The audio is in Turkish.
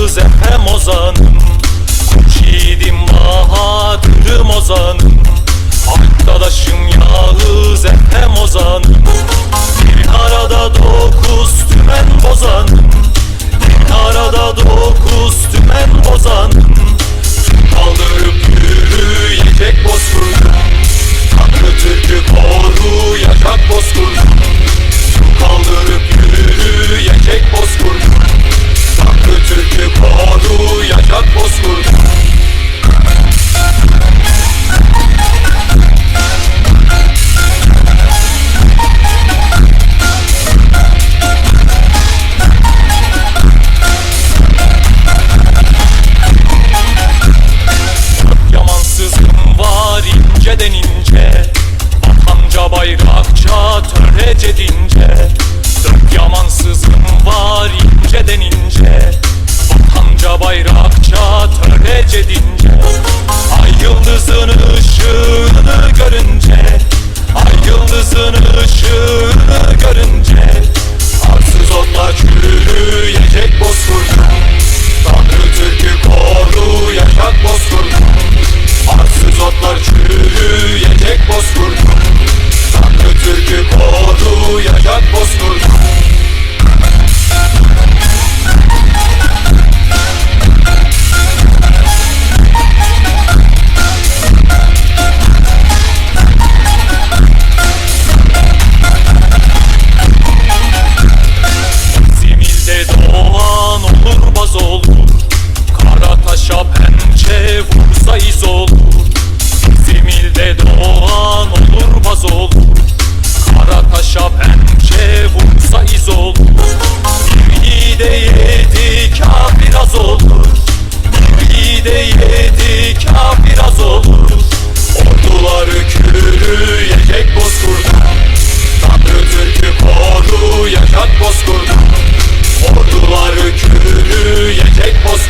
Yıldız hem ozanım. Kuş bahadır. Bayrakça törece dince Dört yamansızım var ince Vatanca bayrakça törece dince Ay yıldızın ışığı Doğru yayan bozkurt Yeah, take post